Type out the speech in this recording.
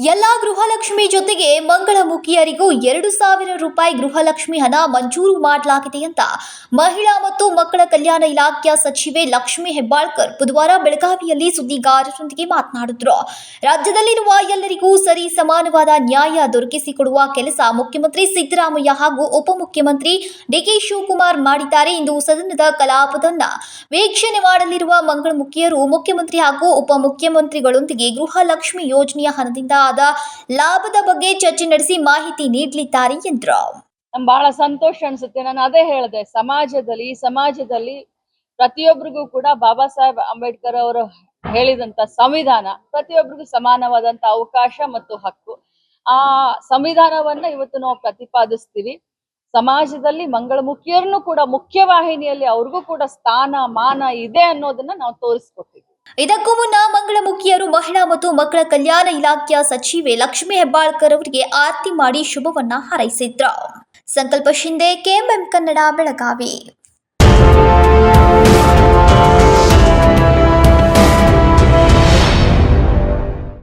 ಗೃಹಲಕ್ಷ್ಮಿ ಜೊತೆಗೆ ಮಂಗಳಮುಖಿಯರಿಗೂ ಎರಡು ಸಾವಿರ ರೂಪಾಯಿ ಗೃಹಲಕ್ಷ್ಮಿ ಹಣ ಮಂಜೂರು ಮಾಡಲಾಗಿದೆ ಅಂತ ಮಹಿಳಾ ಮತ್ತು ಮಕ್ಕಳ ಕಲ್ಯಾಣ ಇಲಾಖೆಯ ಸಚಿವೆ ಲಕ್ಷ್ಮಿ ಹೆಬ್ಬಾಳ್ಕರ್ ಬುಧವಾರ ಬೆಳಗಾವಿಯಲ್ಲಿ ಸುದ್ದಿಗಾರರೊಂದಿಗೆ ಮಾತನಾಡಿದ್ರು. ರಾಜ್ಯದಲ್ಲಿರುವ ಎಲ್ಲರಿಗೂ ಸರಿ ಸಮಾನವಾದ ನ್ಯಾಯ ದೊರಕಿಸಿಕೊಡುವ ಕೆಲಸ ಮುಖ್ಯಮಂತ್ರಿ ಸಿದ್ದರಾಮಯ್ಯ ಹಾಗೂ ಉಪಮುಖ್ಯಮಂತ್ರಿ ಡಿಕೆ ಶಿವಕುಮಾರ್ ಮಾಡಿದ್ದಾರೆ ಎಂದು ಸದನದ ಕಲಾಪದನ್ನ ವೀಕ್ಷಣೆ ಮಾಡಲಿರುವ ಮಂಗಳಮುಖಿಯರು ಮುಖ್ಯಮಂತ್ರಿ ಹಾಗೂ ಉಪಮುಖ್ಯಮಂತ್ರಿಗಳೊಂದಿಗೆ ಗೃಹಲಕ್ಷ್ಮಿ ಯೋಜನೆಯ ಹಣದಿಂದ ಆದ ಲಾಭದ ಬಗ್ಗೆ ಚರ್ಚೆ ನಡೆಸಿ ಮಾಹಿತಿ ನೀಡಲಿದ್ದಾರೆ ಎಂದರು ನಮ್ ಬಹಳ ಸಂತೋಷ ಅನ್ಸುತ್ತೆ. ನಾನು ಅದೇ ಹೇಳಿದೆ, ಸಮಾಜದಲ್ಲಿ ಸಮಾಜದಲ್ಲಿ ಪ್ರತಿಯೊಬ್ಬರಿಗೂ ಕೂಡ ಬಾಬಾ ಸಾಹೇಬ್ ಅಂಬೇಡ್ಕರ್ ಅವರು ಹೇಳಿದಂತ ಸಂವಿಧಾನ ಪ್ರತಿಯೊಬ್ಬರಿಗೂ ಸಮಾನವಾದಂತ ಅವಕಾಶ ಮತ್ತು ಹಕ್ಕು. ಆ ಸಂವಿಧಾನವನ್ನ ಇವತ್ತು ನಾವು ಪ್ರತಿಪಾದಿಸ್ತೀವಿ. ಸಮಾಜದಲ್ಲಿ ಮಂಗಳಮುಖಿಯರನ್ನು ಕೂಡ ಮುಖ್ಯವಾಹಿನಿಯಲ್ಲಿ ಅವ್ರಿಗೂ ಕೂಡ ಸ್ಥಾನ, ಮಾನ ಇದೆ ಅನ್ನೋದನ್ನ ನಾವು ತೋರಿಸ್ಕೊಟ್ಟಿದ್ವಿ ಇದಕ್ಕೂ ಮುನ್ನ ಮಂಗಳಮುಖಿಯರು ಮಹಿಳಾ ಮತ್ತು ಮಕ್ಕಳ ಕಲ್ಯಾಣ ಇಲಾಖೆಯ ಸಚಿವೆ ಲಕ್ಷ್ಮಿ ಹೆಬ್ಬಾಳ್ಕರ್ ಅವರಿಗೆ ಆರತಿ ಮಾಡಿ ಶುಭವನ್ನ ಹಾರೈಸಿದ್ರು. ಸಂಕಲ್ಪ ಶಿಂದೆ ಕೆಎಂಎಂ ಕನ್ನಡ, ಬೆಳಗಾವಿ.